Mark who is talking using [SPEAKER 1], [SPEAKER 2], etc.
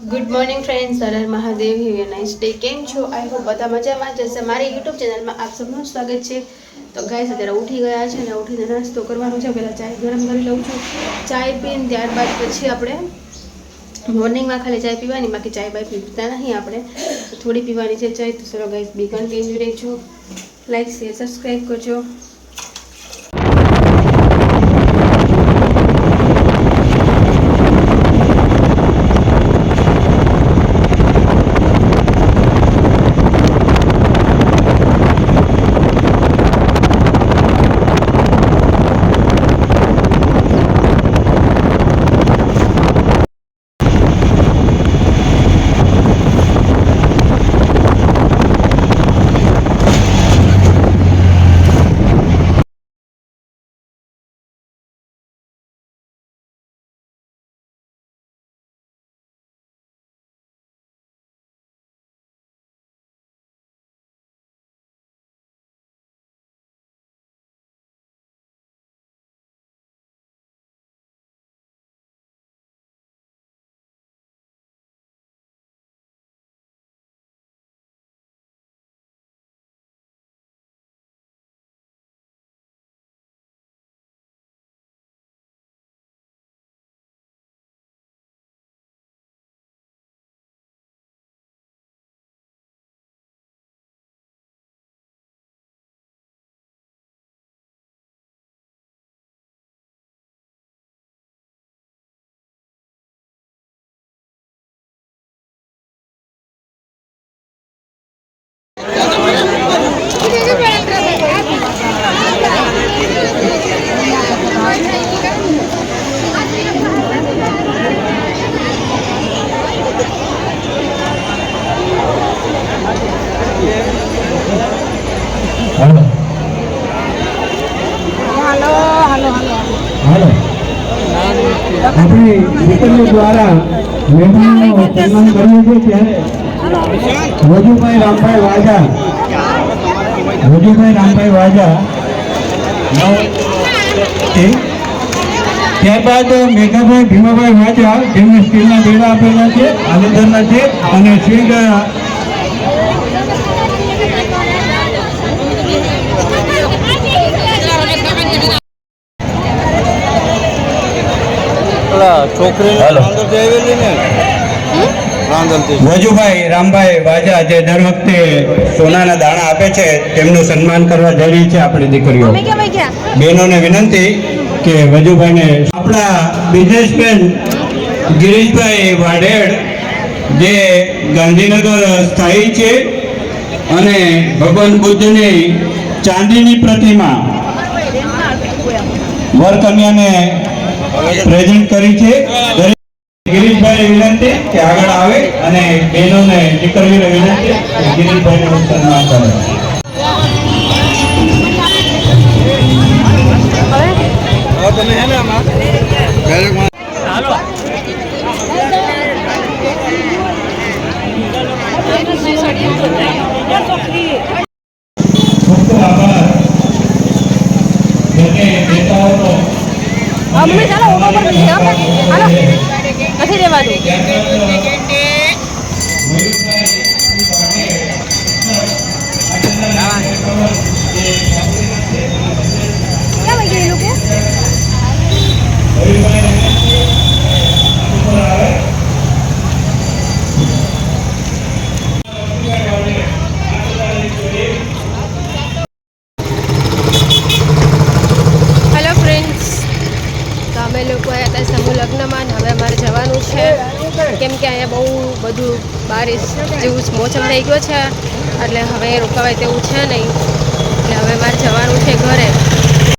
[SPEAKER 1] Good morning friends Har Har Mahadev have nice day કેમ છો I hope બધા મજામાં જ હશે. મારી યુટ્યુબ ચેનલમાં આપ સૌનું સ્વાગત છે. તો ગાઈસ અત્યારે ઉઠી ગયા છે અને ઉઠીને નાસ્તો કરવાનો છે. પહેલાં ચાય ગરમ કરી લઉં છું. ચાય પીને ત્યારબાદ પછી આપણે મોર્નિંગમાં ખાલી ચાય પીવાની, બાકી ચાય બાય પીતા નહીં આપણે. થોડી પીવાની છે ચાય. તો ચલો ગાઈસ બી કન્ટિન્યુ રહેજો લાઈક શેર સબસ્ક્રાઈબ કરજો.
[SPEAKER 2] હાલો. હલો આપણે દ્વારા મહેમાનનું સન્માન કરીએ છીએ ત્યારે વજુભાઈ રામભાઈ વાજા વજુભાઈ રામભાઈ વાજા ત્યારબાદ મેઘાભાઈ ભીમાભાઈ વાજા જેમને સ્ટીલના બેડા આપેલા છે આનંદરના છે અને સ્વીટ વજુભાઈ રામભાઈ વાજા જે દર વખતે સોનાના દાણા આપે છે તેમનું સન્માન કરવા જઈ રહી છે આપણી દીકરીઓ. બહેનોને વિનંતી કે વજુભાઈને આપણા બિઝનેસમેન ગિરીશભાઈ વાઢેડ જે ગાંધીનગર સ્થાયી છે અને ભગવાન બુદ્ધની ચાંદીની પ્રતિમા વરકન્યાને પ્રેઝન્ટ કરી છે. ગિરીશભાઈ વિનંતી કે આગળ આવે અને બહેનોને દીકરીઓને વિનંતી. ગિરીશભાઈનું સન્માન કરે
[SPEAKER 3] તમે હે ને આમાં? ડાયરેક્ટ
[SPEAKER 2] ખૂબ
[SPEAKER 1] મમ્મી ચાલો ઓટો પર હાલો. નથી રહેવા ક્યાં વહી ગયું એ લોકો હેલો ફ્રેન્ડ્સ તો અમે લોકો આવ્યા હતા સમૂહ લગ્નમાં ને હવે અમારે જવાનું છે કેમ કે અહીંયા બહુ બધું બારિશ જેવું મોસમ થઈ ગયો છે. એટલે હવે રોકાવાય તેવું છે નહીં. એટલે હવે મારે જવાનું છે ઘરે.